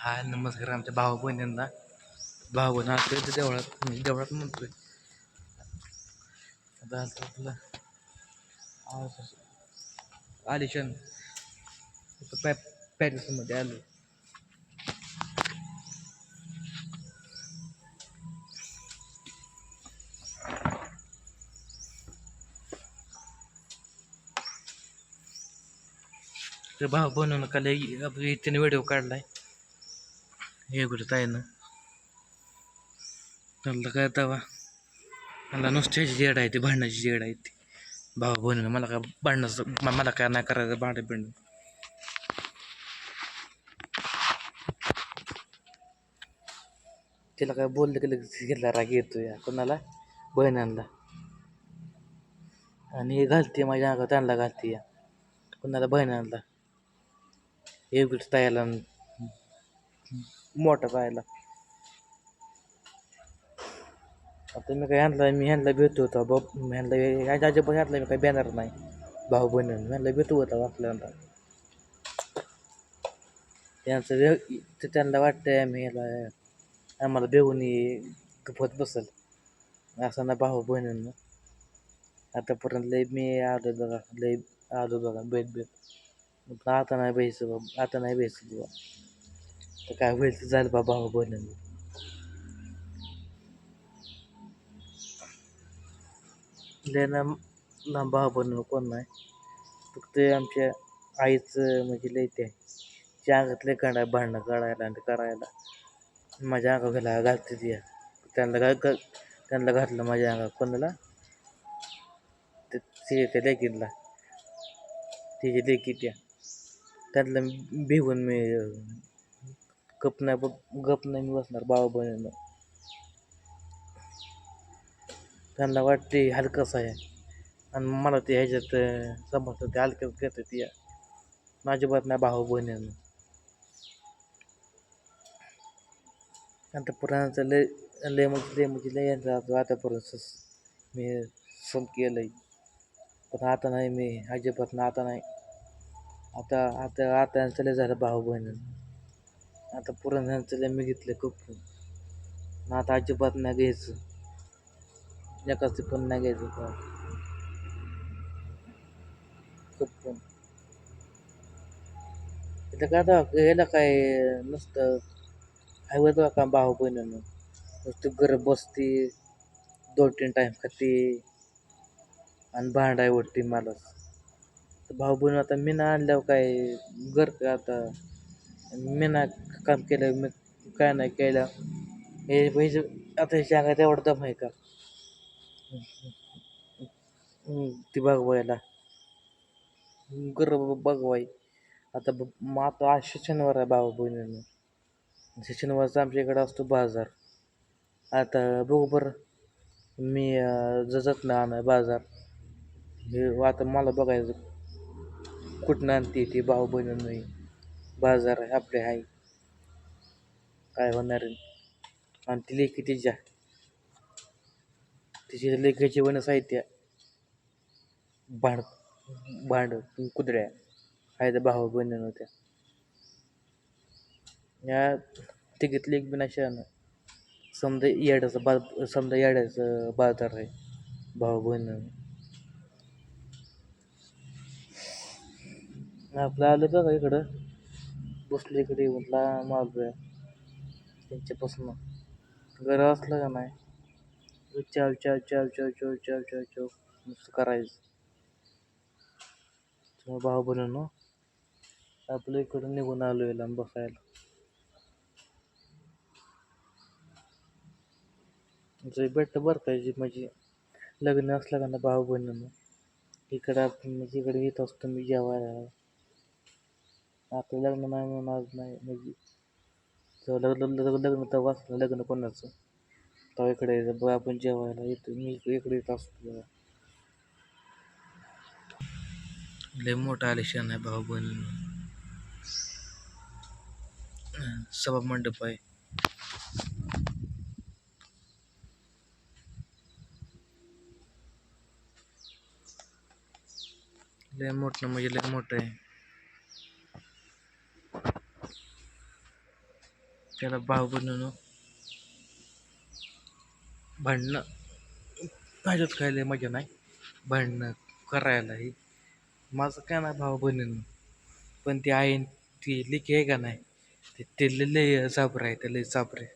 हा नमस्कार आमच्या भाऊ बहिणींना. भाऊ बहिणी असतो ते देवळात. मी देवळात म्हणतोय. आता आता आपलं. आलिशन पॅ पॅरिसमध्ये आलो. तर भाऊ बनवून काल इथे व्हिडिओ काढलाय. हे आहे ना. म्हणलं काय तवा मला नुसत्याची जेड आहे ती भांडणाची जेड आहे ती. भावा बनवून मला काय भांडणाचं मला काय नाही करायचं भांडण बिंड. तिला काय बोललं की लगेच घेतला राग येतो या कोणाला? बहिणांना. आणि हे घालते माझ्या अंगात त्यांना घालते या कोणाला? बहिणांना. हे कुठं तयाला मोठा पाहायला. आता मी काय ह्यांना मी ह्यांना भेटतो होता बाब. ह्यांना ह्याच्या अजिबात ह्यांना मी काही बॅनर नाही. भाऊ बहिणी ह्यांना भेटू होता आपल्याला त्यांचं वे ते त्यांना वाटतंय आम्ही ह्याला आम्हाला बेहून गपत बसल. असं ना भाऊ बहिणींना. आतापर्यंत लय मी आलो बघा लय आलो बघा बेत बेत आता नाही बेहायचं आता नाही बेहायचं बाबा. तर काय होईल तर झालं बा हो, भाऊ बहिणींना लेना लांब भाऊ बनवलं कोण नाही. फक्त आमच्या आईचं म्हणजे लय ते त्या अंगातले काढा भांडणं काढायला आणि करायला माझ्या अंगा घाला घालते ती. त्यांना त्यांना घातलं माझ्या अंगा कोणाला? ते ते त्या लेकीला. तिची लेकी त्या त्यातलं भिवून मी गप नाही बघ गप नाही मी बसणार भाऊ बहिणीनं त्यांना वाटते हलकंच आहे. आणि मला ते ह्याच्यात समजतं ते हलकंच घेतं ती. अजिबात नाही भाऊ बहिणीनं आता पुराणाचं लय लय म्हणजे लय म्हणजे लय यांचा आतापर्यंत मी सम केलं आहे पण आता नाही मी अजिबात ना आता नाही. आता आता आता यांचं लय झालं भाऊ बहिणीनं आता पुराण यांचं मी घेतलं खूप आता अजिबात नाही घ्यायचं. एकाच पण नाही घ्यायचं का खूप इथं काय आता यायला काय नुसतं हायवे तो का भाऊ बहिणीनं? नुसती गरब बसती दोन तीन टाईम खाते आणि भांडाय उठते मलाच तर भाऊ बहिणी आता मी ना आणल्यावर काय घर का आता? मी ना काम केलं मी काय नाही केलं. हे म्हणजे आता ह्याच्या अंगात एवढं दम आहे का? ती बघवायला गर बघवाय आता ब मग आता आज शनिवार आहे भाऊ बहिणीनं. शनिवारचा आमच्या इकडं असतो बाजार. आता बघू बरं. मी जजत ना आणाय बाजार. हे आता मला बघायचं कुठनं आणते ती भाऊ बहिणीनं. बाजार आहे आपले आहे. काय होणार आहे? आणि ती लेखी तिच्या. तिची लेखाची वन साहित्य. भांड भांड कुदड्या. आहे भाव भाऊ बहिणीनं या तिघीतली एक बिना शहाणं समजा येड्याचं बा समजा येड्याचं बाजार आहे. भाऊ बहिण आपलं आलं बघा इकडं? बसलं इकडे येऊन ला त्यांच्यापासून गरज असलं का नाही विचार चाव चाव चाव चाव चाव चाव चाव नुसतं करायचं. भाऊ बहिणीनं आपलं इकडून निघून आलो याला बसायला. जे भेट बरं पाहिजे म्हणजे लग्न असलं का ना भाऊ बहिणीनं इकडं आपण म्हणजे इकडे येत असतो मी जेवायला. आपलं लग्न नाही म्हणून आज नाही म्हणजे लग्न लग्न लग्न लग्न कोणाचं इकडे बघ येतो मी इकडे येत असतो आलिशान आहे भाऊ बहिणीनं सभा मंडप आहे लय मोठं म्हणजे लय मोठं त्याला भाव बनवणं भांडणं. माझ्यात खायला मजा नाही. भांडणं करायलाही. माझं काय नाही भाऊ बनवणं पण ती आहे ती लिखी आहे का नाही? ते लय लय आहे ते लय चाबरे